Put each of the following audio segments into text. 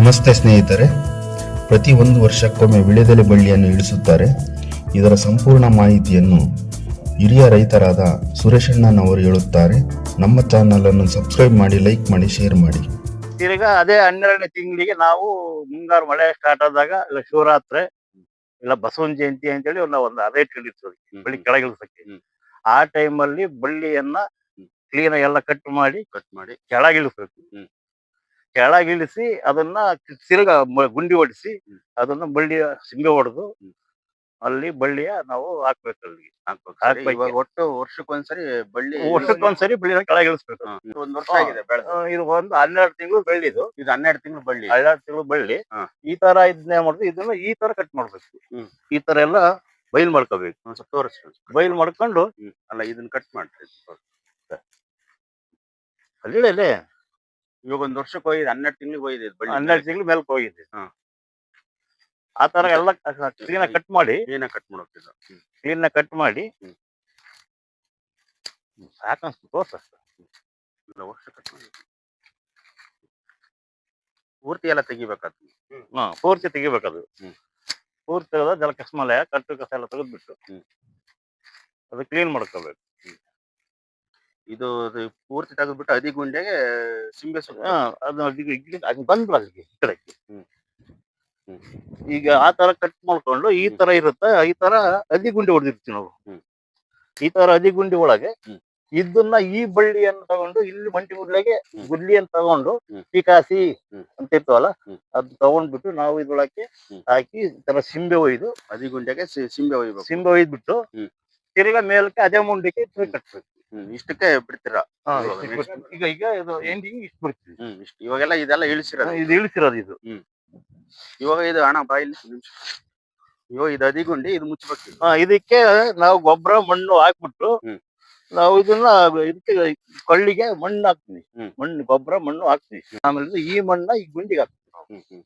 ನಮಸ್ತೆ ಸ್ನೇಹಿತರೆ. ಪ್ರತಿ ಒಂದು ವರ್ಷಕ್ಕೊಮ್ಮೆ ವಿಳೆದೆಲೆ ಬಳ್ಳಿಯನ್ನು ಇಳಿಸುತ್ತಾರೆ. ಇದರ ಸಂಪೂರ್ಣ ಮಾಹಿತಿಯನ್ನು ಹಿರಿಯ ರೈತರಾದ ಸುರೇಶಣ್ಣನವರು ಹೇಳುತ್ತಾರೆ. ನಮ್ಮ ಚಾನಲ್ ಅನ್ನು ಸಬ್ಸ್ಕ್ರೈಬ್ ಮಾಡಿ ಲೈಕ್ ಮಾಡಿ ಶೇರ್ ಮಾಡಿ. ತಿರ್ಗ ಅದೇ ಹನ್ನೆರಡನೇ ತಿಂಗಳಿಗೆ ನಾವು ಮುಂಗಾರು ಮಳೆ ಸ್ಟಾರ್ಟ್ ಆದಾಗ ಇಲ್ಲ ಶಿವರಾತ್ರಿ ಇಲ್ಲ ಬಸವನ ಜಯಂತಿ ಅಂತೇಳಿ ನಾವು ಒಂದು ಅದೇ ಕಳಿಸೋದು ಬಳ್ಳಿ ಕೆಳಗಿಳಿಸಕ್ಕೆ. ಆ ಟೈಮಲ್ಲಿ ಬಳ್ಳಿಯನ್ನ ಕ್ಲೀನ್ ಎಲ್ಲ ಕಟ್ ಮಾಡಿ ಕಟ್ ಮಾಡಿ. ಕೆಳಗಿಳಿಸ್ಬೇಕು. ಕೆಳಗಿಳಿಸಿ ಅದನ್ನ ತಿರುಗ ಗುಂಡಿ ಹೊಡಿಸಿ ಅದನ್ನ ಬಳ್ಳಿಯ ಸಿಂಬೆ ಹೊಡೆದು ಅಲ್ಲಿ ಬಳ್ಳಿಯ ನಾವು ಹಾಕ್ಬೇಕು ಅಲ್ಲಿ ಹಾಕ್ಬೇಕು. ಒಟ್ಟು ವರ್ಷಕ್ಕೊಂದ್ಸರಿ ಬಳ್ಳಿ ವರ್ಷಕ್ಕೊಂದ್ಸರಿ ಬಳ್ಳಿ ಕೆಳಗಿಳಿಸ್ಬೇಕು. ಒಂದ್ ವರ್ಷ ಆಗಿದೆ ಇದು ಒಂದು ಹನ್ನೆರಡು ತಿಂಗಳು ಬೆಳ್ಳಿದು. ಇದು ಹನ್ನೆರಡು ತಿಂಗಳು ಬಳ್ಳಿ. ಹನ್ನೆರಡು ತಿಂಗಳು ಬಳ್ಳಿ. ಈ ತರ ಇದನ್ನ ಮಾಡುದು ಇದನ್ನ ಈ ತರ ಕಟ್ ಮಾಡ್ಬೇಕು. ಈ ತರ ಎಲ್ಲ ಬೈಲ್ ಮಾಡ್ಕೋಬೇಕು. ಸ್ವಲ್ಪ ತೋರಿಸ್ರಿ. ಬೈಲ್ ಮಾಡ್ಕೊಂಡು ಅಲ್ಲ ಇದನ್ನ ಕಟ್ ಮಾಡ್ತೀವಿ ಅಲ್ಲೇ ಇವಾಗ ಒಂದ್ ವರ್ಷಕ್ಕೆ ಹೋಗಿದೆ ಹನ್ನೆರಡು ತಿಂಗಳಿಗೆ ಹೋಗಿದೆ ಇದು ಬಳ್ಳಿ ಹನ್ನೆರಡು ತಿಂಗಳ ಮೇಲೆ ಹೋಗಿದೆ. ಹಾ. ಆ ತರ ಎಲ್ಲ ಕ್ಲೀನ್ ಕಟ್ ಮಾಡಿ. ಏನ ಕಟ್ ಮಾಡೋಕಿದ್ದು ಕ್ಲೀನ್ ಕಟ್ ಮಾಡಿ. ಹ್ಮ್. ಸಾಕನ್ಸ್ತು ತೋರ್ಸ. ಇಲ್ಲ ವರ್ಷ ಕಟ್ ಮಾಡಿ. ಪೂರ್ತಿ ಎಲ್ಲ ತೆಗಿಬೇಕಾದ್ ಹಾ ಪೂರ್ತಿ ತೆಗಿಬೇಕದು ಹ್ಮ್. ಪೂರ್ತಿ ತೆಗೆದ ಜಲ ಕಸ್ಮಲೆ ಕಟ್ಟು ಕಸ ಎಲ್ಲ ತೆಗೆದ್ಬಿಟ್ಟು ಹ್ಮ್. ಅದು ಕ್ಲೀನ್ ಮಾಡ್ಕೋಬೇಕು. ಇದು ಅದು ಪೂರ್ತಿ ತೆಗೆದ್ಬಿಟ್ಟು ಅದಿ ಗುಂಡೆಗೆ ಸಿಂಬೆ ಸುತ್ತ ಹಾ ಅದು ಬಂದ್ರು ಅಲ್ಲಿಗೆ ಈ ಕಡೆಗೆ. ಈಗ ಆ ತರ ಕಟ್ ಮಾಡ್ಕೊಂಡು ಈ ತರ ಇರುತ್ತೆ ಈ ತರ ಅದಿ ಗುಂಡಿ ಹೊಡೆದಿರ್ತೀವಿ ನಾವು. ಈ ತರ ಅದಿ ಗುಂಡಿ ಒಳಗೆ. ಇದನ್ನ ಈ ಬಳ್ಳಿಯನ್ನು ತಗೊಂಡು ಇಲ್ಲಿ ಮಂಟಿ ಗುಡ್ಲೆಗೆ ಗುಡ್ಲಿ ಗುಡ್ಲಿಯನ್ನು ತಗೊಂಡು. ಪಿಕಾಸಿ ಅಂತ ಇರ್ತವಲ್ಲ. ಅದ್ ತಗೊಂಡ್ಬಿಟ್ಟು ನಾವು ಇದ್ರೊಳಕ್ಕೆ ಹಾಕಿ ಈ ತರ ಸಿಂಬೆ ಒಯ್ದು ಅದಿ ಗುಂಡೆಗೆ ಸಿಂಬೆ ಒಯ್ಬೇಕು. ಸಿಂಬೆ ಒಯ್ದ್ಬಿಟ್ಟು ಬಿಟ್ಟು ತಿರ್ಗಾ ಮೇಲಕ್ಕೆ ಅದೇ ಮುಂಡಿಗೆ ತಿರ್ಗಿ ಕಟ್ಬೇಕು. ಹ್ಮ್ ಇಷ್ಟಕ್ಕೆ ಬಿಡ್ತೀರಾ. ಹಾ, ಇವಾಗ ಇಷ್ಟು next. ಬಿಟ್ಟು- ಈಗ ಈಗ ಇದು ಎಂಡಿಂಗ್ ಇಷ್ಟು ಬಿಡ್ತೀವಿ ಹ್ಮ್ ಇಷ್ಟು ಇವಾಗೆಲ್ಲ ಇದೆಲ್ಲ ಇಳಿಸಿರೋದು. ಇದು ಇಳಿಸಿರೋದು ಇದು. ಇವಾಗ ಇದು ಹಣ ಬಾಯಿ ನಿಮಿಷ. ಇವಾಗ ಇದು ಅದಿಗುಂಡಿ ಇದು ಮುಚ್ಚಬೇಕು ಹಾ, ಇದಕ್ಕೆ ನಾವು ಗೊಬ್ಬರ ಮಣ್ಣು ಹಾಕ್ಬಿಟ್ಟು ಹ್ಮ್. ನಾವು ಇದನ್ನ ಇದಕ್ಕೆ ಕೊಳ್ಳಿಗೆ ಮಣ್ಣು ಹಾಕ್ತೀವಿ. ಹ್ಮ್. ಮಣ್ಣು ಗೊಬ್ಬರ ಮಣ್ಣು ಹಾಕ್ತೀವಿ. ಆಮೇಲೆ ಈ ಮಣ್ಣ ಈ ಗುಂಡಿಗೆ ಹಾಕ್ತೀವಿ. ಹ್ಮ್ ಹ್ಮ್.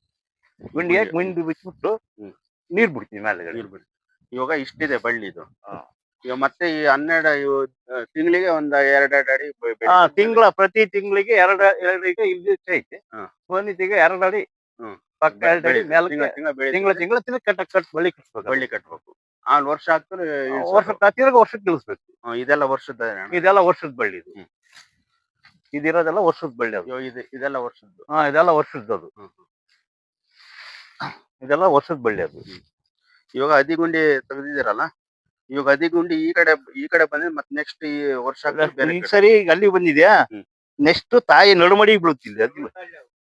ಗುಂಡಿಗೆ ಗುಂಡಿ. ಬಿಚ್ಬಿಟ್ಟು ಹ್ಮ್. ನೀರ್ ಬಿಡ್ತೀವಿ ಮೇಲೆ ನೀರ್ ಬಿಡಿ ಇವಾಗ ಇಷ್ಟಿದೆ ಬಳ್ಳಿ ಇದು. ಹಾ. ಇವಾಗ ಮತ್ತೆ ಈ ಹನ್ನೆರಡು ಇವು, ತಿಂಗಳಿಗೆ ಒಂದ್ ಎರಡೆರಡು ಅಡಿ ಬೆ- ಬೆಳೆ ಆ ತಿಂಗಳ ಪ್ರತಿ ತಿಂಗಳಿಗೆ ಎರಡ ಈಗ ಇಲ್ಲಿ ಐತೆ. ಹಾ. ಒಂದಿಗೆ ಎರಡು ಅಡಿ ಹ್ಮ್. ಪಕ್ಕ ಬೆ- ಎರಡು ಅಡಿ ಬೆಳೆ- ಮೇಲಕ್ಕೆ ತಿಂಗಳ ತಿಂಗಳ ಬೆಳೆ ತಿಂಗಳ ತಿಂಗಳ ತಿಂಗಳ ಕಟ್ಟ ಕಟ್ ಬಳ್ಳಿ ಕಟ್ಬೇಕು. ಬಳ್ಳಿ ಕಟ್ಬೇಕು. ಆ ವರ್ಷ ಆಗ್ತಾರೆ ವರ್ಷ ತಿರ್ಗ ವರ್ಷಕ್ಕೆ ಇಳಿಸ್ಬೇಕು ಇದೆಲ್ಲ ವರ್ಷದ ಇದೆಲ್ಲ ವರ್ಷದ ಬಳ್ಳಿ ಇದು. ಹ್ಮ್. ಇದಿರೋದೆಲ್ಲ ವರ್ಷದ ಬಳ್ಳಿ ಅದು. ಇದು ಇದೆಲ್ಲ ವರ್ಷದ್ದು. ಹಾ ಇದೆಲ್ಲ ವರ್ಷದ್ದು ಅದು. ಹ್ಮ್. ಇದೆಲ್ಲ ವರ್ಷದ ಬಳ್ಳಿ ಅದು. ಇವಾಗ ಅದಿಗುಂಡಿ ತೆಗ್ದಿದ್ದೀರಲ್ಲ? ಇವಾಗ ಅದಿಗುಂಡಿ ಈ ಕಡೆ ಈ ಕಡೆ ಬಂದ್ರೆ ಮತ್ತೆ ನೆಕ್ಸ್ಟ್ ಈ ವರ್ಷ ಈ ಸರಿ ಈಗ ಅಲ್ಲಿ ಬಂದಿದ್ಯಾ ಹ್ಮ್. ನೆಕ್ಸ್ಟ್ ತಾಯಿ ನಡುಮಡಿಗೆ ಬೀಳುತ್ತಿಲ್ಲ ಅದು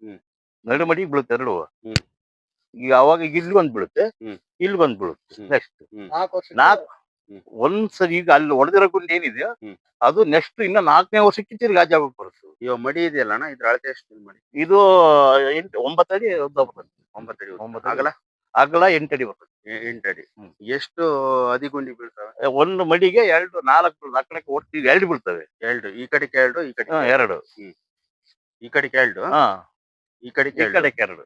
ಹ್ಮ್. ನಡುಮಡಿಗೆ ಬೀಳುತ್ತೆ ಎರಡು ಹ್ಮ್. ಈಗ ಅವಾಗ ಈಗ ಇಲ್ಲಿ ಬಂದ್ ಬೀಳುತ್ತೆ ಹ್ಮ್. ಇಲ್ಲಿ ಬಂದ್ ಬೀಳುತ್ತೆ ಹ್ಮ್. ನೆಕ್ಸ್ಟ್ ವರ್ಷ ನಾಲ್ಕು ಹ್ಮ್. ಒಂದ್ಸರಿ ಈಗ ಅಲ್ಲಿ ಹೊಡೆದಿರೋ ಗುಂಡಿ ಏನಿದೆ ಹ್ಮ್. ಅದು ನೆಕ್ಸ್ಟ್ ಇನ್ನ ನಾಲ್ಕನೇ ವರ್ಷಕ್ಕೆ ತಿರ್ಗಿ ಆ ಜಾಗಕ್ಕೆ ಬರುತ್ತೆ ಇವಾಗ ಮಡಿ ಇದೆಯಲ್ಲ ಅಣ್ಣ ಇದ್ರ ಅಳತೆ ಎಷ್ಟು ಮಡಿ ಇದು ಎಂಟು ಒಂಬತ್ತಡಿ ಒಂಬತ್ತಡಿ ಒಂಬತ್ತು ಅಡಿ. ಒಂಬತ್ತು ಅಡಿ. ಆಗಲ್ಲ ಅಗಲ ಎಂಟಡಿ ಬರ್ತದೆ. ಎಂಟಡಿ ಹ್ಮ್. ಎಷ್ಟು ಅದಿಗುಂಡಿ ಬೀಳ್ತವೆ? ಒಂದು ಮಡಿಗೆ ಎರಡು ನಾಲ್ಕು ನಾಲ್ಕಕ್ಕೆ ಒಟ್ಟು ಎರಡು ಬೀಳ್ತವೆ. ಎರಡು. ಈ ಕಡೆ ಎರಡು ಈ ಕಡೆ ಹಾ, ಎರಡು. ಈ ಕಡೆ ಎರಡು? ಹಾ. ಈ ಕಡೆ ಈ ಕಡೆಗೆ ಎರಡು.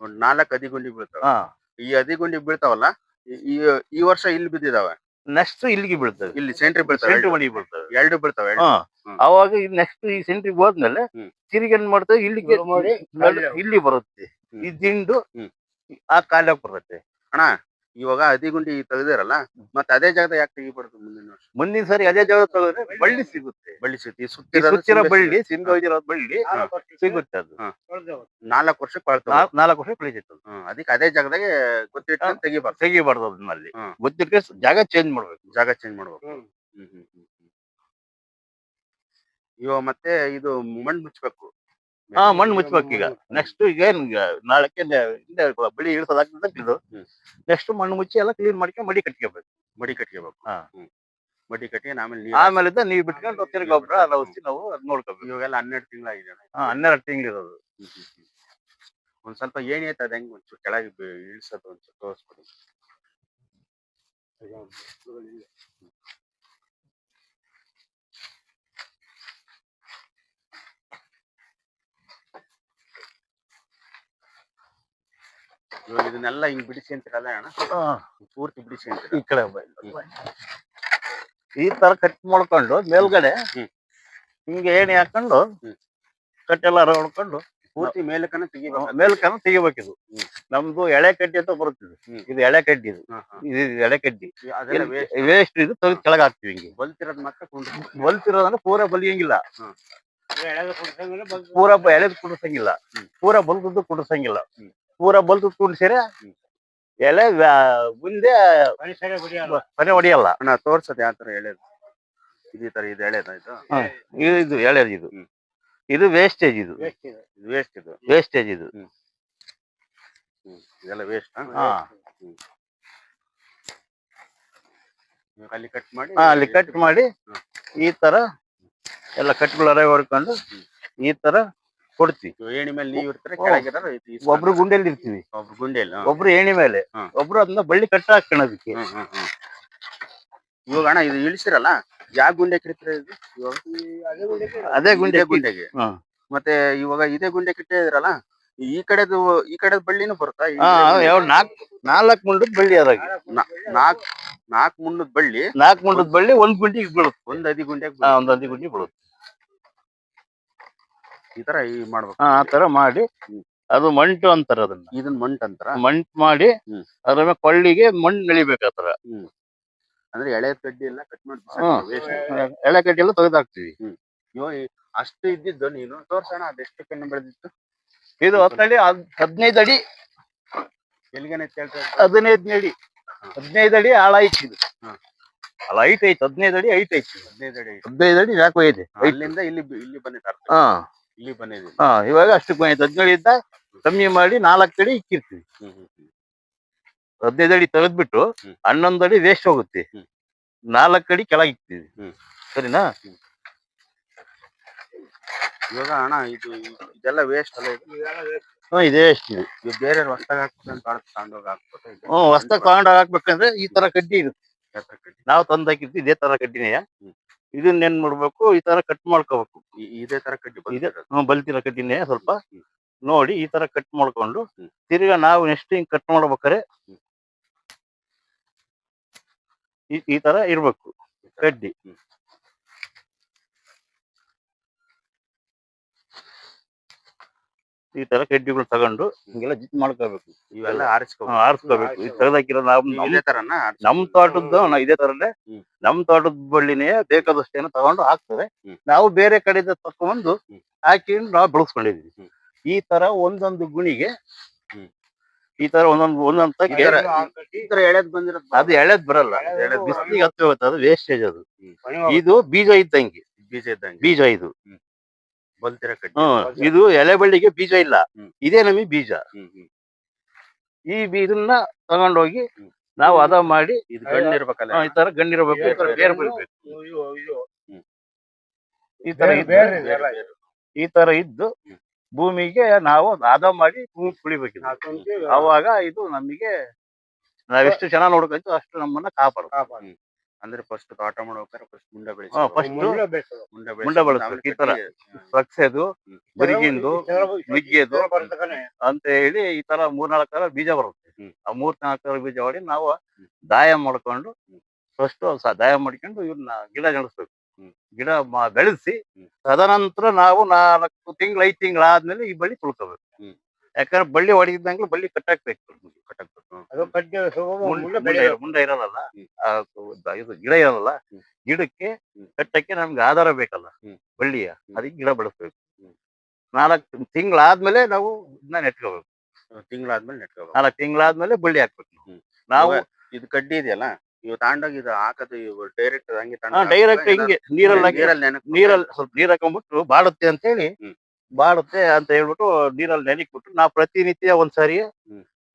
ಒಂದ್ ನಾಲ್ಕು ಅದಿಗುಂಡಿ ಬೀಳ್ತವೆ. ಹಾ. ಈ ಅದಿಗುಂಡಿ ಬೀಳ್ತಾವಲ್ಲ ಈ- ಈ ಈ ವರ್ಷ ಇಲ್ಲಿ ಬಿದ್ದಿದಾವೆ. ನೆಕ್ಸ್ಟ್ ಇಲ್ಲಿಗೆ ಬೀಳ್ತವೆ. ಇಲ್ಲಿ ಸೆಂಟ್ರಿ ಬೀಳ್ತವೆ. ಸೆಂಟ್ರ್ ಎರಡು. ಮಡಿ ಬೀಳ್ತವೆ. ಎರಡು ಬೀಳ್ತಾವೆ ಎರಡು. ಹಾ. ಹ್ಮ್. ಅವಾಗ ನೆಕ್ಸ್ಟ್ ಈ ಸೆಂಟ್ರಿಗೆ ಹೋದ್ಮೇಲೆ ಹ್ಮ್. ತಿರುಗಿ ಏನ್ ಮಾಡ್ತೇವೆ? ಇಲ್ಲಿಗೆ ಇಲ್ಲಿ ಬರುತ್ತೆ. ಹ್ಮ್. ಈ ದಿಂಡು ಹ್ಮ್. ಆ ಕಾಲಕ್ಕೆ ಬರುತ್ತೆ. ಅಣ್ಣ ಇವಾಗ ಅದಿಗುಂಡಿ ತೆಗೆದಿರಲ್ಲ ಮತ್ತೆ ಅದೇ ಜಾಗದಾಗ ಯಾಕೆ ತೆಗಿಬಾರ್ದು ಮುಂದಿನ ವರ್ಷ? ಮುಂದಿನ ಸರಿ ಅದೇ ಜಾಗ ತಗೊಂಡ್ರೆ ಬಳ್ಳಿ ಸಿಗುತ್ತೆ. ಬಳ್ಳಿ ಸಿಗುತ್ತೆ. ಈ ಈ ಸುತ್ತಿರೋದು ಸುತ್ತಿರೋ ಬಳ್ಳಿ ಸಿಂಧು ಬಳ್ಳಿ ಸಿಗುತ್ತೆ ಅದು. ನಾಲ್ಕು ವರ್ಷಕ್ಕೆ ಬಾಳ್ತಾವೆ ನಾಲ್ಕು ನಾಲ್ಕು ವರ್ಷ ಬೆಳಿತೈತೆ ಅದು. ಹ್ಮ್ ಅದಕ್ಕೆ ಅದೇ ಜಾಗದಾಗೆ ಗೊತ್ತಿಟ್ಟು ತೆಗಿಬಾರ್ದು ತೆಗಿಬಾರ್ದು ಅದನ್ನಲ್ಲಿ ಹ್ಮ್. ಗೊತ್ತಿಟ್ಟರೆ ಜಾಗ ಚೇಂಜ್ ಮಾಡ್ಬೇಕು. ಜಾಗ ಚೇಂಜ್ ಮಾಡ್ಬೇಕು. ಹ್ಮ್. ಹ್ಮ್ ಹ್ಮ್ ಹ್ಮ್. ಇವಾಗ ಮತ್ತೆ ಇದು ಮಣ್ಣು ಮುಚ್ಬೇಕು. ಹಾ ಮಣ್ಣು ಮುಚ್ಬೇಕು ಈಗ. ನೆಕ್ಸ್ಟ್ ಈಗ ಏನ್ ನಾಳೆ ನಾಳಕ್ಕೆ ಇಳಿಸೋದಾಗ್ತದ ಹಿಂದೆ ಬಳಿ ಇಳಿಸೋದಾಗ್ತದೆ ಇದು. ನೆಕ್ಸ್ಟ್ ಮಣ್ಣು ಮುಚ್ಚಿ ಎಲ್ಲ ಕ್ಲೀನ್ ಮಾಡ್ಕೊಂಡು ಮಡಿ ಕಟ್ಕೋಬೇಕು. ಮಡಿ ಕಟ್ಕೋಬೇಕು. ಹಾ. ಮಡಿ ಕಟ್ಟಿ ಆಮೇಲೆ ಆಮೇಲೆ ನೀರ್ ಬಿಟ್ಕೊಂಡು ತಿರ್ಗಿ ಗೊಬ್ಬರ ಎಲ್ಲ ಔಷಧಿ ನಾವು ಅದ್ ನೋಡ್ಕೋಬೇಕು. ಇವಾಗೆಲ್ಲ ಹನ್ನೆರಡು ತಿಂಗಳಾಗಿದೆ. ಹಾ ಹನ್ನೆರಡು ತಿಂಗಳಿರೋದು ಇರೋದು. ಒಂದ್ ಸ್ವಲ್ಪ ಏನೈತೆ ಅದ ಹೆಂಗ್ ಒಂಚೂರು ಕೆಳಗೆ ಇಳಿಸೋದು ಇಳ್ಸೋದು ಒಂಚೂರು ತೋರಿಸ್ಕೊಡಿ. ಇವಾಗ ಇದನ್ನೆಲ್ಲ ಹಿಂಗ್ ಬಿಡಿಸಿ ಅಂತೀರಲ್ಲ ಅಣ್ಣ? ಹಾ, ಪೂರ್ತಿ ಬಿಡಿಸಿ ಅಂತ ಈ ಕಡೆ ಈ ತರ ಕಟ್ ಮಾಡ್ಕೊಂಡು ಮೇಲ್ಗಡೆ ಹಿಂಗೆ ಏಣಿ ಹಾಕೊಂಡು. ಕಟ್ಟೆಲ್ಲ ಹೊಡ್ಕೊಂಡು ಪೂರ್ತಿ ಮೇಲಕ್ಕನ ತೆಗಿಬೇಕು. ಮೇಲ್ಕನ ತೆಗಿಬೇಕಿದು ಇದು. ನಮ್ದು ಎಳೆ ಕಡ್ಡಿ ಅಂತ ಬರುತ್ತಿದೆ. ಇದು ಎಳೆ ಕಡ್ಡಿ ಇದು. ಇದು ಎಳೆ ಕಡ್ಡಿ. ವೇಸ್ಟ್ ಇದು ತೆಗೆದು ಕೆಳಗೆ ಹಾಕ್ತಿವಿ ಹಿಂಗೆ. ಬಲ್ತಿರೋದ್ ಮಾತ್ರ ಬಲ್ತಿರೋದಂದ್ರೆ ಪೂರ ಬಲಿಯಂಗಿಲ್ಲ. ಪೂರ ಎಳೆದು ಕುಡಿಸಂಗಿಲ್ಲ. ಪೂರ ಬಲ್ದದ್ದು ಕುಡಿಸಂಗಿಲ್ಲ ಹ್ಮ್. ಪೂರ ಬಲ್ತು ಕುಡಿಸಿರೆ. ಎಲೆ ವ್ಯಾ- ಮುಂದೆ ಮನೆ ಹೊಡಿಯಲ್ಲ. ಅಣ್ಣ ತೋರ್ಸದ್ ಯಾವ ತರ ಎಳೆದು? ಇದೇ ತರ ಇದು ಎಳೆದ ಇದು? ಇದು ಇದು ಎಳೆದು ಇದು. ಹ್ಮ್. ಇದು ವೇಸ್ಟೇಜ್ ಇದು. ಇದು. ವೇಸ್ಟ್ ಇದು. ವೇಸ್ಟೇಜ್ ಇದು. ಹ್ಮ್. ಇದೆಲ್ಲ ವೇಸ್ಟ್ ಹಾ. ಅಲ್ಲಿ ಕಟ್ ಮಾಡಿ ಹಾ, ಅಲ್ಲಿ ಕಟ್ ಮಾಡಿ ಹ್ಮ್. ಈ ತರ ಎಲ್ಲ ರವೆ ಹೊಡ್ಕೊಂಡು ಈ ತರ ಕೊಡ್ತೀವಿ. ಏಣಿ ಮೇಲೆ ನೀವು ಇರ್ತಾರೆ. ಕೆಳಗಿರೋರು ಒಬ್ರು ಗುಂಡೆಲ್ ಇರ್ತೀವಿ. ಒಬ್ರು ಗುಂಡೆಯಲ್ಲಿ ಹಾ. ಒಬ್ರು ಏಣಿ ಮೇಲೆ. ಹ್ಮ್. ಒಬ್ರು ಅದನ್ನ ಬಳ್ಳಿ ಕಟ್ಟ ಹಾಕೋಣದಕ್ಕೆ ಹ್ಮ್ ಹ್ಮ್ ಹ್ಮ್. ಇವಾಗ ಅಣ್ಣ ಇದು ಇಳಿಸಿರಲ್ಲ ಯಾವ ಗುಂಡೆ ಕಿಡ್ತೀರ ಇದು? ಇವಾಗ ಅದೇ ಗುಂಡೆ ಇದೇ ಗುಂಡೆಗೆ. ಮತ್ತೆ ಇವಾಗ ಇದೇ ಗುಂಡೆ ಕಿಟ್ಟಿದ್ರಲ್ಲ ಈ ಕಡೆದು ಈ ಕಡೆದ ಬಳ್ಳಿನೂ ಬರುತ್ತಾ? ಈ ಹಾ ಕಡೆ ಯಾವ ನಾಲ್ಕ್ ನಾಲ್ಕ್ ಮುಂಡದ ಬಳ್ಳಿ ಅದಾಗ. ನಾ- ನಾಕ್ ನಾಕ್ ಮುನ್ನದ ಬಳ್ಳಿ ನಾಲ್ಕ್ ಮುಂಡದ್ ಬಳ್ಳಿ ಒಂದ್ ಗುಂಡಿಗೆ ಬೀಳುತ್ತೆ. ಒಂದ್ ಅದಿ ಗುಂಡೆಗೆ ಒಂದ್ ಹದಿ ಗುಂಡಿ ಬೀಳುತ್ತೆ. ಈ ತರ ಈ ಮಾಡ್ಬೇಕು ಆ ತರ ಮಾಡಿ ಅದು ಮಂಟು ಅಂತಾರ ಅದನ್ನ. ಇದನ್ ಮಂಟ್ ಅಂತಾರ? ಮಂಟ್ ಮಾಡಿ ಹ್ಮ್. ಅದ್ರ ಮೇಲೆ ಕೊಳ್ಳಿಗೆ ಮಣ್ಣು ನೆಳಿಬೇಕು ಆತರ ಅಂದ್ರೆ ಎಳೆ ಕಡ್ಡಿ ಎಲ್ಲ ಕಟ್ ಮಾಡಿ ಹ್ಮ್. waste. ಎಳೆ ಕಡ್ಡಿ ಎಲ್ಲ ತೆಗೆದಾಕ್ತಿವಿ ಅಷ್ಟು ಇದ್ದಿದ್ದು ನೀನು ತೋರ್ಸೋಣ ಅದೆಷ್ಟು ಕಣ್ಣು ಬೆಳೆದಿತ್ತು? ಇದು ಹತ್ತಡಿ ಹದಿನೈದು ಅಡಿ. ಎಲ್ಲಿಗೇನೆ ಕೇಳ್ತಾ ಹದಿನೈದು ಅಡಿ. ಹದಿನೈದು ಅಡಿ ಆಳ ಐತಿ ಇದು ಹ್ಮ್. ಅಲ್ಲ ಐಟ್ ಐತಿ ಹದಿನೈದು ಅಡಿ ಐಟ್ ಐತಿ ಹದಿನೈದು ಅಡಿ ಹದಿನೈದು ಅಡಿ ಯಾಕೋ ಐತೆ ಐತಿ. ಅಲ್ಲಿಂದ ಇಲ್ಲಿ ಬ- ಇಲ್ಲಿ ಬಂದಿದ್ದಾರೆ ಹಾ. ಇಲ್ಲಿ ಬಂದಿದೆ ಹಾ ಇವಾಗ ಅಷ್ಟಕ್ಕೆ ಬಂದೈತೆ ಹದಿನೇಳು ಇದ್ದ ಕಮ್ಮಿ ಮಾಡಿ ನಾಲ್ಕು ಅಡಿ ಇಕ್ಕಿರ್ತೀವಿ. ಹದಿನೈದು ಅಡಿ ತೆಗೆದ್ಬಿಟ್ಟು. ಹನ್ನೊಂದು ಅಡಿ ವೇಸ್ಟ್ ಹೋಗುತ್ತೆ. ನಾಲ್ಕು ಅಡಿ ಕೆಳಗೆ ಇಕ್ತೀವಿ. ಹ್ಮ್. ಸರಿನಾ? ಇವಾಗ ಅಣ್ಣ ಇದು ಇದೆಲ್ಲ ವೇಸ್ಟ್ ಅಲ್ಲ ಇದು ಹ್ಮ್ ಇದೇ ನೀವು ಇದು. ಇವ್ ಬೇರೆ ಹೊಸ್ದಾಗ ಹಾಕ್ಬೇಕಂತ ಆಡ್ತು ತಗೊಂಡೋಗಿ ಹಾಕ್ಬಿಟ್ಟು ಇದು. ಹ್ಮ್ ಹೊಸ್ದಾಗ ತಗೊಂಡ್ ಹಾಕ್ಬೇಕಂದ್ರೆ ಈ ತರ ಕಡ್ಡಿ ಇರುತ್ತೆ. ನಾವ್ ತಂದ್ ಹಾಕಿರ್ತೀವಿ ಇದೇ ತರ ಕಡ್ಡಿನೇ. ಇದನ್ನ ಏನ್ ಮಾಡ್ಬೇಕು? ಈ ತರ ಕಟ್ ಮಾಡ್ಕೋಬೇಕು. ಇದೆ ಇದೇ ತರ ಕಡ್ಡಿ ಇದೆ ಬಂದಿರೋದು. ಹ್ಮ್, ಬಲ್ತಿರೋ ಕಡ್ಡಿನೇ ಸ್ವಲ್ಪ. ನೋಡಿ ಈ ತರ ಕಟ್ ಮಾಡ್ಕೊಂಡು ತಿರ್ಗ ತಿರ್ಗಾ ನಾವು ನೆಕ್ಸ್ಟ್ ಹಿಂಗ್ ಕಟ್ ಮಾಡ್ಬೇಕಾರೆ ಈ ಈ ತರ ಇರ್ಬೇಕು. ಕಡ್ಡಿ ಹ್ಮ್. ಈ ತರ ಕಡ್ಡಿಗಳು ತಗೊಂಡು ಹಿಂಗೆಲ್ಲ ಜಿತ್ ಮಾಡ್ಕೋಬೇಕು. ಇವೆಲ್ಲ ಆರಿಸ್ಕೋಬೇಕು. ಆರಿಸ್ಕೋಬೇಕು. ಈ ತೆಗ್ದಾಕಿರೋ ನಾವು ಇದೇ ತರನ ನಮ್ ತೋಟದ್ದು ಇದೇ ತರನೇ ನಮ್ ತೋಟದ ಬಳ್ಳಿನೇ ಬೇಕಾದಷ್ಟೇನು ತಗೊಂಡು ಹಾಕ್ತದೆ ಹ್ಮ್. ನಾವು ಬೇರೆ ಕಡೆಯಿಂದ ತಕೊಂಡ್ಬಂದು. ಹಾಕಿ ನಾವು ಬೆಳೆಸ್ಕೊಂಡಿದೀವಿ. ಈ ತರ ಒಂದೊಂದು ಗುಣಿಗೆ ಈ ತರ ಒಂದೊಂದು ಒಂದೊಂದ್ ಎಳೆದ್ ಬಂದಿರೋದು ಅದು ಎಳೆದ್ ಬರಲ್ಲ. ಎಳೆದ್ ಬಿಸಿಲಿಗೆ ಹತ್ತಿ ಹೋಗುತ್ತೆ ಅದು ವೇಸ್ಟೇಜ್ ಅದು. ಇದು ಬೀಜ ಇದ್ದಂಗೆ. ಬೀಜ ಇದ್ದಂಗೆ. ಬೀಜ ಇದು. ಹ್ಮ್ ಇದು ಎಲೆ ಬಳ್ಳಿಗೆ ಬೀಜ ಇಲ್ಲ. ಹ್ಮ್. ಇದೇ ನಮಗೆ ಬೀಜ. ಈ ಬೀಜನ್ನ ತಗೊಂಡೋಗಿ. ನಾವು ಅದ ಮಾಡಿ ಇದು ಗಂಡ ಇರ್ಬೇಕಲ್ಲ ಆ, ಈ ತರ ಗಂಡಿರಬೇಕು ಈ ತರ ಬೇರೆ ಬೀಳ್ಬೇಕು. ಈ ತರ ಇದ್ದು ಈ ತರ ಇದ್ದು ಭೂಮಿಗೆ ನಾವು ಹದ ಮಾಡಿ ಭೂಮಿ ಕುಳಿಬೇಕು ಇದು. ಅವಾಗ ಇದು ನಮಗೆ ನಾವೆಷ್ಟು ಚೆನ್ನಾಗಿ ನೋಡ್ಕೊಂತೀವಿ ಅಷ್ಟು ನಮ್ಮನ್ನ ಕಾಪಾಡುತ್ತೆ ಅಂದ್ರೆ ಫಸ್ಟ್ ತೋಟ ಮಾಡ್ಬೇಕಾದ್ರೆ ಫಸ್ಟ್ ಮುಂಡ ಬೆಳೆಸಿ. ಹಾ, first ಮುಂಡ ಮುಂಡ ಬೆಳೆಸ್ಬೇಕು, ಈ ತರ. ಸಕ್ಸೆದು ಬರಿಗಿಂದು ನುಗ್ಗೆದು ಅಂತ ಹೇಳಿ ಈ ತರ ಮೂರ್ನಾಲ್ಕು ತರ ಬೀಜ ಬರುತ್ತೆ. ಹ್ಮ್. ಆ ಮೂರ್ ನಾಲ್ಕು ತರ ಬೀಜ ಹೊಡಿ ನಾವು ದಾಯ ಮಾಡ್ಕೊಂಡು ಫಸ್ಟ್ ದಾಯ ಮಾಡ್ಕೊಂಡು ಇವ್ರನ್ನ ಗಿಡ ನಡೆಸ್ಬೇಕು. ಹ್ಮ್. ಗಿಡ ಮ- ಬೆಳೆಸಿ ಹ್ಮ್. ತದನಂತರ ನಾವು ನಾಲ್ಕು ತಿಂಗಳು ಐದು ತಿಂಗಳಾದ್ಮೇಲೆ ಈ ಬಳ್ಳಿ ತುಳ್ಕೋಬೇಕು. ಹ್ಮ್. ಯಾಕಂದ್ರೆ ಬಳ್ಳಿ ಹೊಡಿದಂಗ್ಲೂ ಬಳ್ಳಿ ಕಟ್ ಕಟ್ಟಾಕ್ಬೇಕು ಮುಂದೆ ಮುಂದೆ ಇರಲ್ಲ ಹ್ಮ್. ಆ, ಇದು ಗಿಡ ಇರಲ್ಲ ಹ್ಮ್. ಗಿಡಕ್ಕೆ. ಕಟ್ಟಕ್ಕೆ ನಮ್ಗೆ ಆಧಾರ ಬೇಕಲ್ಲ ಹ್ಮ್. ಬಳ್ಳಿಯ ಹ್ಮ್. ಅದಕ್ಕೆ ಗಿಡ ಬೆಳೆಸ್ಬೇಕು ಹ್ಮ್. ನಾಲ್ಕು ತಿಂಗಳಾದ್ಮೇಲೆ ನಾವು ಇದನ್ನ ನೆಟ್ಕೋಬೇಕು ತಿಂಗಳಾದ್ಮೇಲೆ ನೆಟ್ಕೋಬೇಕು ನಾಲ್ಕು ತಿಂಗಳಾದ್ಮೇಲೆ ಬಳ್ಳಿ ಹಾಕ್ಬೇಕು ನಾವು. ಹ್ಮ್. ನಾವು ಇದು ಕಡ್ಡಿ ಇದೆಯಲ್ಲ ಇವ್ ತಾಂಡೋಗಿ ಇದು ಹಾಕದು ಡೈರೆಕ್ಟ್ ಹಂಗೆ ಡೈರೆಕ್ಟ್ ಹಿಂಗೆ ನೀರಲ್ಲಿ ಹಾಕಿ ನೀರಲ್ಲಿ ಸ್ವಲ್ಪ ನೀರ್ ಹಾಕೊಂಡ್ಬಿಟ್ಟು ಬಾಡುತ್ತೆ ಅಂತ ಹೇಳಿ ಹ್ಮ್. ಬಾಡುತ್ತೆ ಅಂತ ಹೇಳ್ಬಿಟ್ಟು ನೀರಲ್ಲಿ ನೆನಿಕ್ಬಿಟ್ಟು ನಾವು ಪ್ರತಿನಿತ್ಯ ಒಂದ್ಸಾರಿ.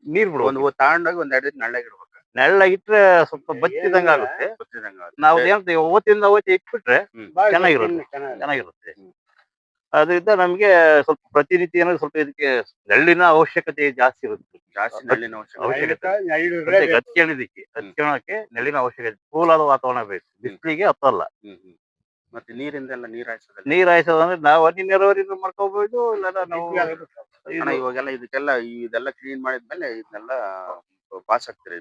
ನೀರ್ ಬಿಡುವ ಒಂದು ತಾಂಡಾಗಿ ಒಂದ್ ಎರಡು ದಿನ ನಳ್ಳಗೆ ಇಡ್ಬೇಕು ನೆಳ್ಳಗಿಟ್ರೆ ಸ್ವಲ್ಪ ಬಚ್ಚಿದಂಗ ಆಗುತ್ತೆ. ನಾವು ಏನಂತ ಓತಿಂದ ಓತಿ ಇಟ್ಬಿಟ್ರೆ. ಚೆನ್ನಾಗಿರುತ್ತೆ. ಚೆನ್ನಾಗಿರುತ್ತೆ. ಅದ್ರಿಂದ ನಮ್ಗೆ ಸ್ವಲ್ಪ ಪ್ರತಿನಿತ್ಯ ಏನಾದ್ರು ಸ್ವಲ್ಪ ಇದಕ್ಕೆ ನೆಳ್ಳಿನ ಅವಶ್ಯಕತೆ ಜಾಸ್ತಿ ಇರುತ್ತೆ. ಜಾಸ್ತಿ ನೆಳ್ಳಿನ ಅವಶ್ಯಕತೆ. ಹತ್ಕೊಳ್ಳೋದಿಕ್ಕೆ ಹತ್ಕೊಳ್ಳೋಕೆ ನೆರಳಿನ ಅವಶ್ಯಕತೆ. ಕೂಲಾದ ವಾತಾವರಣ ಬೇಕು. ಬಿಸಿಲಿಗೆ ಹತ್ತಲ್ಲ. ಮತ್ತೆ ನೀರಿಂದ ಎಲ್ಲ ನೀರ್ ಹಾಯಿಸೋದಲ್ಲ ನೀರ್ ಹಾಯಿಸೋದಂದ್ರೆ ನಾವು ಹನಿ ನೀರಾವರಿ ಮಾಡ್ಕೋಬಹುದು ಇಲ್ಲ ನಾವು ಅಣ್ಣ ಇವಾಗೆಲ್ಲ ಇದಕ್ಕೆಲ್ಲ ಇದೆಲ್ಲ ಕ್ಲೀನ್ ಮಾಡಿದ್ಮೇಲೆ ಇದನ್ನೆಲ್ಲ ಪಾಸ್ ಆಗ್ತೀರಿ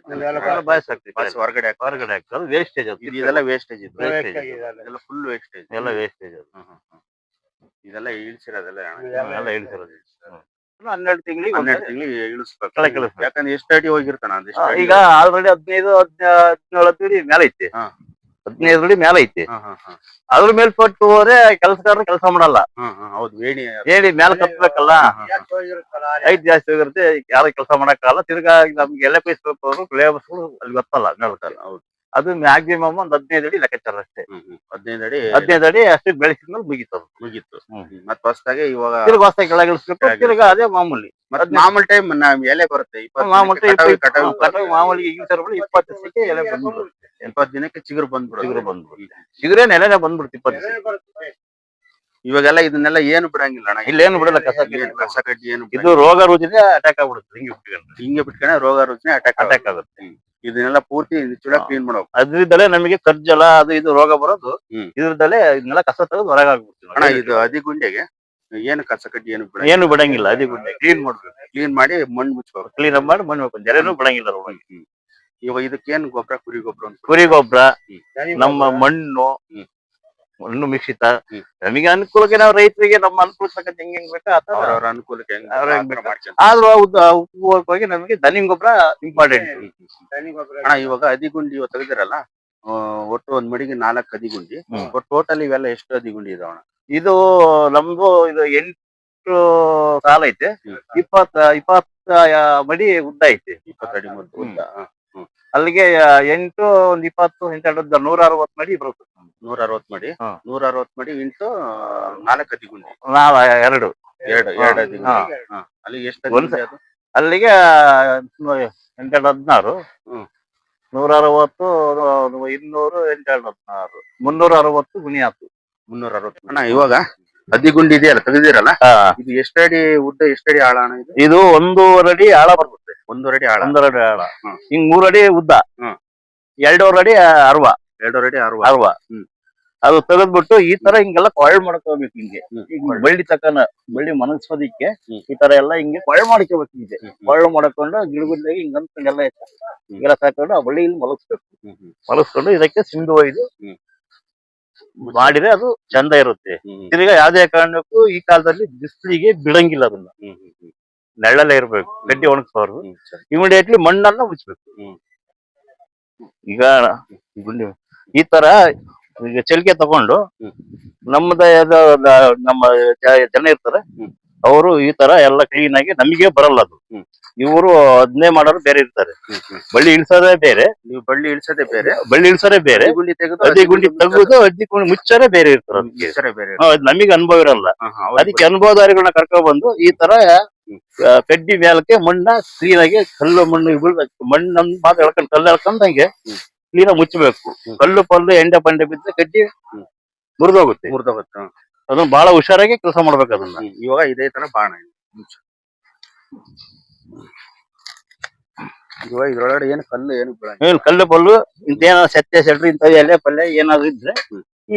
ಬಾಯ್ಸಾಗ್ತದೆ ಪಾಸ್ ಹೊರಗಡೆ ಹಾಕ್ತಾರೆ. ಹೊರಗಡೆ ಹಾಕೋದು ವೇಸ್ಟೇಜ್ ಅದು. ಇದೆಲ್ಲ ವೇಸ್ಟೇಜ್ ಇದು. ಇದೆಲ್ಲ ಫುಲ್ ವೇಸ್ಟೇಜ್ ಎಲ್ಲ ವೇಸ್ಟೇಜ್ ಅದು. ಇದೆಲ್ಲ ಇಳಿಸಿರೋದೆಲ್ಲ ಎಲ್ಲ ಇಳಿಸಿರೋದು. ಹನ್ನೆರಡು ತಿಂಗಳಿಗೆ ಹನ್ನೆರಡು ತಿಂಗಳಿಗೆ ಇಳಿಸ್ಬೇಕು. ಯಾಕಂದ್ರೆ ಎಷ್ಟು ಅಡಿ ಹೋಗಿರ್ತಾನ ಈಗ ಆಲ್ರೆಡಿ ಹದಿನೈದು ಹದಿನೇಳು ಅಡಿ ಮೇಲೆ ಐತಿ. ಹಾ. ಹದಿನೈದು ಅಡಿ ಮೇಲೆ ಐತಿ. ಅದ್ರ ಮೇಲೆ ಪಟ್ಟು ಹೋದ್ರೆ ಕೆಲಸಗಾರರು ಕೆಲಸ ಮಾಡಲ್ಲ. ಹೇಳಿ ಮೇಲೆ ಹಾ. ಹೈಟ್ ಜಾಸ್ತಿ ಹೋಗಿರುತ್ತೆ ಯಾರು ಕೆಲಸ ಮಾಡಕ್ಕಾಗಲ್ಲ ತಿರ್ಗಾ ನಮ್ಗೆ ಎಲ್ಲ ಪೈಸ್ ಅವರು ಲೇಬರ್ಸ್ಗಳು ಅಲ್ಲಿ ಗೊತ್ತಲ್ಲ ಮೇಲ್ಕಲ್ಲ ಹೌದು. ಅದು ಮ್ಯಾಕ್ಸಿಮಮ್ ಒಂದ್ ಹದಿನೈದು ಅಡಿ ಲೆಕ್ಕಾಚಾರ ಅಷ್ಟೇ. ಹದಿನೈದು ಅಡಿ. ಹದಿನೈದು ಅಡಿ ಅಷ್ಟು ಬೆಳೆಸಿದ್ಮೇಲೆ ಮುಗಿತು ಮುಗೀತು. ಮತ್ತೆ ಮತ್ ಹೊಸದಾಗಿ ಇವಾಗ ತಿರ್ಗ ಹೊಸ ಕೆಳಗೆ ತಿರ್ಗ ತಿರ್ಗಾ ಅದೇ ಮಾಮೂಲಿ. ಮತ್ ಮಾಮೂಲಿ ಟೈಮ್ ಎಲೆ ಬರುತ್ತೆ ಮಾಮೂಲಿ ಕಟಾವು- ಮಾಮೂಲಿ ಸರ್ಗಳು ಇಪ್ಪತ್ತು ದಿವಸಕ್ಕೆ ಎಲೆ ಬಂದ್ಬಿಡುತ್ತೆ. ಇಪ್ಪತ್ತು ದಿನಕ್ಕೆ ಚಿಗುರು ಬಂದ್ಬಿಡು ಚಿಗುರು ಬಂದ್ಬಿಡುತ್ತೆ. ಚಿಗುರೇ ಎಲೆನೆ ಬಂದ್ಬಿಡುತ್ತೆ ಇಪ್ಪತ್ತು ದಿವಸ ಇವಾಗೆಲ್ಲ ಇದನ್ನೆಲ್ಲ ಏನು ಬಿಡಂಗಿಲ್ಲ ಅಣ್ಣ. ಇಲ್ಲೇನು ಬಿಡಲ್ಲ ಕಸ ಕಸ ಕಡ್ಡಿ ಏನು ಇದು ರೋಗ ರುಜಿನ ಅಟ್ಯಾಕ್ ಆಗ್ಬಿಡುತ್ತೆ ಹಿಂಗೆ ಬಿಟ್ಕೊಂಡು ಹಿಂಗೆ ಬಿಟ್ಕೊಂಡ್ರೆ ರೋಗ ರುಜಿನ ಅಟ್ಯಾಕ್ ಅಟ್ಯಾಕ್ ಆಗುತ್ತೆ. ಇದನ್ನೆಲ್ಲ ಪೂರ್ತಿ ಕ್ಲೀನ್ ಮಾಡಬೇಕು. ಅದ್ರಿಂದಲೇ ನಮಗೆ ಕರ್ಜಲ ಅದು ಇದು ರೋಗ ಬರೋದು. ಇದ್ರದಲ್ಲೇ ಇದನ್ನೆಲ್ಲ ಕಸ ತೆಗೆದು ಹೊರಗೆ ಆಗ್ಬಿಡ್ತೀವಿ ಅಣ್ಣ ಇದು ಅದಿಗುಂಡೆಗೆ ಏನು ಕಸ ಕಡ್ಡಿ ಏನು ಬಿಡ ಏನು ಬಿಡಂಗಿಲ್ಲ ಅದೇ ಗುಡ್ಡೆ ಕ್ಲೀನ್ ಮಾಡ್ಬೇಕು. ಕ್ಲೀನ್ ಮಾಡಿ ಮಣ್ಣು ಮುಚ್ಬೇಕು. ಕ್ಲೀನ್ ಮಾಡಿ ಮಣ್ಣು ಹಾಕೊಂಡು ಜರೆನೂ ಬಿಡಂಗಿಲ್ಲ ಇವಾಗ ಇದಕ್ಕೆ ಇವಾಗ ಇದಕ್ಕೇನು ಗೊಬ್ಬರ ಕುರಿ ಗೊಬ್ಬರ ಅಂತ. ಕುರಿ ಗೊಬ್ಬರ ನಮ್ಮ ಮಣ್ಣು ಹ್ಮ್. ಮಣ್ಣು ಮಿಶ್ರಿತ. ಹ್ಮ್. ನಮಗೆ ಅನುಕೂಲಕ್ಕೆ ನಾವು ರೈತರಿಗೆ ನಮ್ಮ ಅನುಕೂಲ ತಕ್ಕಂತ ಹೆಂಗ್ ಹೆಂಗ್ ಬೇಕು ಅವ್ರವ್ರ ಅನುಕೂಲಕ್ಕೆ ಹೆಂಗ್ ಅವ್ರ ಹೆಂಗ್ ಬೇಕು. ಆದ್ರೂ ಉಪಯೋಗವಾಗಿ ನಮಗೆ ದನಿ ಗೊಬ್ಬರ ಇಂಪಾರ್ಟೆಂಟ್. ಅಣ್ಣ ಇವಾಗ ಅದಿಗುಂಡಿ ಇವಾಗ ತೆಗೆದಿರಲ್ಲ ಆ, ಒಟ್ಟು ಒಂದ್ ಮಡಿಗೆ ನಾಲ್ಕು ಅದಿಗುಂಡಿ. ಹ್ಮ್. ಒಟ್ಟು ಟೋಟಲ್ ಇವೆಲ್ಲ ಎಷ್ಟು ಅದಿಗುಂಡಿ ಇದಾವಣ ಇದು ನಮ್ದು ಇದು ಎಂಟು ಸಾಲ ಐತೆ. ಇಪ್ಪತ್ತ ಇಪ್ಪತ್ತ ಮಡಿ ಉದ್ದ ಐತೆ. ಇಪ್ಪತ್ತಡಿ. ಉದ್ದ. ಅಲ್ಲಿಗೆ ಎಂಟು ಒಂದ್ ಇಪ್ಪತ್ತು ಎಂಟು ನೂರ ಅರವತ್ ಮಡಿ ಬರುತ್ತೆ. ನೂರ ಅರವತ್ ಮಡಿ. ನೂರ ಅರವತ್ ಮಡಿ ಇಂಟು ನಾಲ್ಕು ಅದಿಗುಂಡಿ ನಾಲ್ ಎರಡು. ಎರಡು. ಎರಡು ಅಲ್ಲಿಗೆ ಎಷ್ಟು ಅಲ್ಲಿಗೆ ಎಂಟೆರಡು ಹದಿನಾರು. ನೂರ ಅರವತ್ತು ಇನ್ನೂರು ಎಂಟೆರಡು ಹದಿನಾರು. ಮುನ್ನೂರ ಅರವತ್ತು ಗುಣಿ ಆತು. ಮುನ್ನೂರ ಅರವತ್ತು ಅಣ್ಣ ಇವಾಗ ಇದೆ ಇದೆಯಲ್ಲ ತೆಗೆದಿರಲ್ಲ ಇದು ಎಷ್ಟಡಿ ಉದ್ದ ಎಷ್ಟಡಿ ಆಳ ಅಣ್ಣ ಇದು? ಇದು ಒಂದೂವರೆ ಅಡಿ ಆಳ ಬರುತ್ತೆ. ಒಂದೂವರೆ ಅಡಿ ಆಳ. ಒಂದೂವರೆ ಅಡಿ ಆಳ. ಹ್ಮ್. ಹಿಂಗ್ ಮೂರ್ ಅಡಿ ಉದ್ದ. ಹ್ಮ್. ಎರಡೂವರೆ ಅಡಿ ಅರ್ವ. ಎರಡೂವರೆ ಅಡಿ ಅರವ. ಅರ್ವ. ಹ್ಮ್. ಅದು ತೆಗೆದ್ಬಿಟ್ಟು ಈ ತರ ಹಿಂಗೆಲ್ಲ ಕೊಳ್ ಮಾಡ್ಕೋಬೇಕು ಹಿಂಗೆ. ಬಳ್ಳಿ ತಕನ ಬಳ್ಳಿ ಮನಸ್ಸೋದಿಕ್ಕೆ ಹ್ಮ್. ಈ ತರ ಎಲ್ಲ ಹಿಂಗೆ ಕೊಳ್ ಮಾಡ್ಕೋಬೇಕು ಹಿಂಗೆ. ಕೊಳ್ ಮಾಡ್ಕೊಂಡು ಗಿಡಗುಡ್ಲಾಗಿ ಹಿಂಗ್ ಅಂದ್ಕೊಂಡೆಲ್ಲ ಹಿಂಗೆಲ್ಲ ಸಾಕೊಂಡು ಆ ಬಳ್ಳಿ ಇಲ್ಲಿ ಮಲಗಿಸ್ಬೇಕು. ಮಲಗಿಸ್ಕೊಂಡು ಇದಕ್ಕೆ ಸಿಂಧು ಒಯ್ದು ಹ್ಮ್. ಮಾಡಿದ್ರೆ ಅದು ಚಂದ ಇರುತ್ತೆ. ತಿರ್ಗಾ ಯಾವ್ದೇ ಕಾರಣಕ್ಕೂ ಈ ಕಾಲದಲ್ಲಿ ಬಿಸಿಲಿಗೆ ಬಿಡಂಗಿಲ್ಲ ಅದನ್ನ. ನೆಳ್ಳಲ್ಲೇ ಇರ್ಬೇಕು ಗಡ್ಡಿ ಒಣಗಿಸಬಾರ್ದು ಹ್ಮ್. ಸರಿ. ಇಮಿಡಿಯೇಟ್ಲಿ ಮಣ್ಣನ್ನ ಮುಚ್ಚಬೇಕು ಈಗ ಗುಂಡಿ ಈ ತರ ಈಗ ಚಲಿಕೆ ತಗೊಂಡು. ನಮ್ಮದ ನಮ್ಮ ಜನ ಇರ್ತಾರೆ. ಅವರು ಈ ತರ ಎಲ್ಲ ಕ್ಲೀನ್ ಆಗಿ ನಮಗೆ ಬರಲ್ಲ ಅದು. ಇವರು ಅದನ್ನೇ ಮಾಡೋರು ಬೇರೆ ಇರ್ತಾರೆ. ಬಳ್ಳಿ ಇಳಿಸೋದೇ ಬೇರೆ. ನೀವು ಬಳ್ಳಿ ಇಳಿಸೋದೇ ಬೇರೆ. ಬಳ್ಳಿ ಇಳಿಸೋದೇ ಬೇರೆ. ಗುಂಡಿ ತೆಗೆದು ಅದಿ ಗುಂಡಿ ತೆಗೆದು ಅದಿ ಗುಂಡಿ ಮುಚ್ಚರೇ ಬೇರೆ ಇರ್ತಾರೆ ಬೇರೆ ನಮಗೆ ಅನುಭವ ಇರಲ್ಲ. ಅದಕ್ಕೆ ಅನುಭವದಾರಿಗಳನ್ನ ಕರ್ಕೊಂಡ್ ಬಂದು ಈ ತರ ಕಡ್ಡಿ ಮೇಲಕ್ಕೆ ಮಣ್ಣ ಕ್ಲೀನ್ ಆಗಿ ಕಲ್ಲು ಮಣ್ಣು ಮಣ್ಣು ಮಾತ್ರ ಎಳ್ಕೊಂಡು ಕಲ್ಲು ಎಳ್ಕೊಂಡಂಗೆ. ಕ್ಲೀನ್ ಆಗಿ ಮುಚ್ಚಬೇಕು. ಕಲ್ಲು ಪಲ್ಲು ಎಂಡೆ ಪಂಡೆ ಬಿದ್ದರೆ ಕಡ್ಡಿ ಮುರಿದೋಗುತ್ತೆ. ಮುರಿದೋಗುತ್ತೆ. ಅದನ್ನ ಬಹಳ ಹುಷಾರಾಗಿ ಕೆಲಸ ಮಾಡ್ಬೇಕು ಅದನ್ನ ಇವಾಗ ಇದೇ ತರ ಬಾಣ ಇದು. ಇವಾಗ ಇದ್ರೊಳಗಡೆ ಏನು ಕಲ್ಲು ಏನು ಬೀಳಂಗಿಲ್ಲ. ಏನ್ ಕಲ್ಲು ಪಲ್ಲು ಇಂತೇನ ಸತ್ಯ ಸೆಟ್ರಿ ಇಂತ ಎಲೆ ಪಲ್ಲೆ ಏನಾದ್ರು ಇದ್ರೆ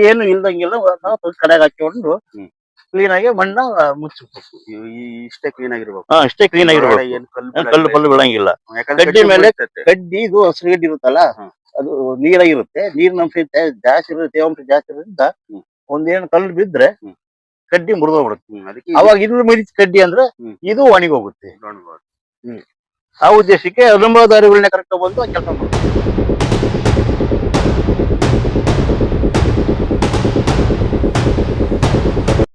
ಏನು ಇಲ್ದಂಗಿಲ್ಲ ನಾವು ಸ್ವಲ್ಪ ಕಡೆಗೆ ಹಾಕೊಂಡು ಹ್ಮ್. ಕ್ಲೀನ್ ಆಗಿ ಮಣ್ಣ ಮುಚ್ಚಬೇಕು ಇವ್- ಈ ಇಷ್ಟೇ ಕ್ಲೀನ್ ಆಗಿರ್ಬೇಕು ಹಾ ಅಷ್ಟೇ ಕ್ಲೀನ್ ಆಗಿರ್ಬೇಕು ಇದ್ರೊಳಗಡೆ ಏನ್ ಕಲ್ಲು ಏನ್ ಕಲ್ಲು ಪಲ್ಲು ಬೀಳಂಗಿಲ್ಲ ಯಾಕಂದ್ರೆ ಕಡ್ಡಿ ಮೇಲೆ ಬೀಳ್ತೈತೆ. ಕಡ್ಡಿ ಇದು ಹಸಿರು ಗಡ್ಡಿ ಇರುತ್ತಲ್ಲ ಹ್ಮ್. ಅದು ನೀರಾಗಿರುತ್ತೆ ನೀರಿನ ಅಂಶ ಜಾಸ್ತಿ ಇರುತ್ತೆ ತೇವಾಂಶ ಜಾಸ್ತಿ ಇರೋದ್ರಿಂದ ಹ್ಮ್. ಒಂದೇನು ಕಲ್ಲು ಬಿದ್ರೆ ಕಡ್ಡಿ ಮುರಿದೋಗ್ಬಿಡುತ್ತೆ ಅದಕ್ಕೆ ಅವಾಗ ಇದು ಮಿರಿದ ಕಡ್ಡಿ ಅಂದ್ರೆ ಇದು ಒಣಗಿ ಹೋಗುತ್ತೆ. ಆ ಉದ್ದೇಶಕ್ಕೆ ಅನುಭವದಾರಿಗಳನ್ನ ಕರೆಕ್ಟ್ ಬಂದು ಕೆಲಸ ಮಾಡ್ತಾರೆ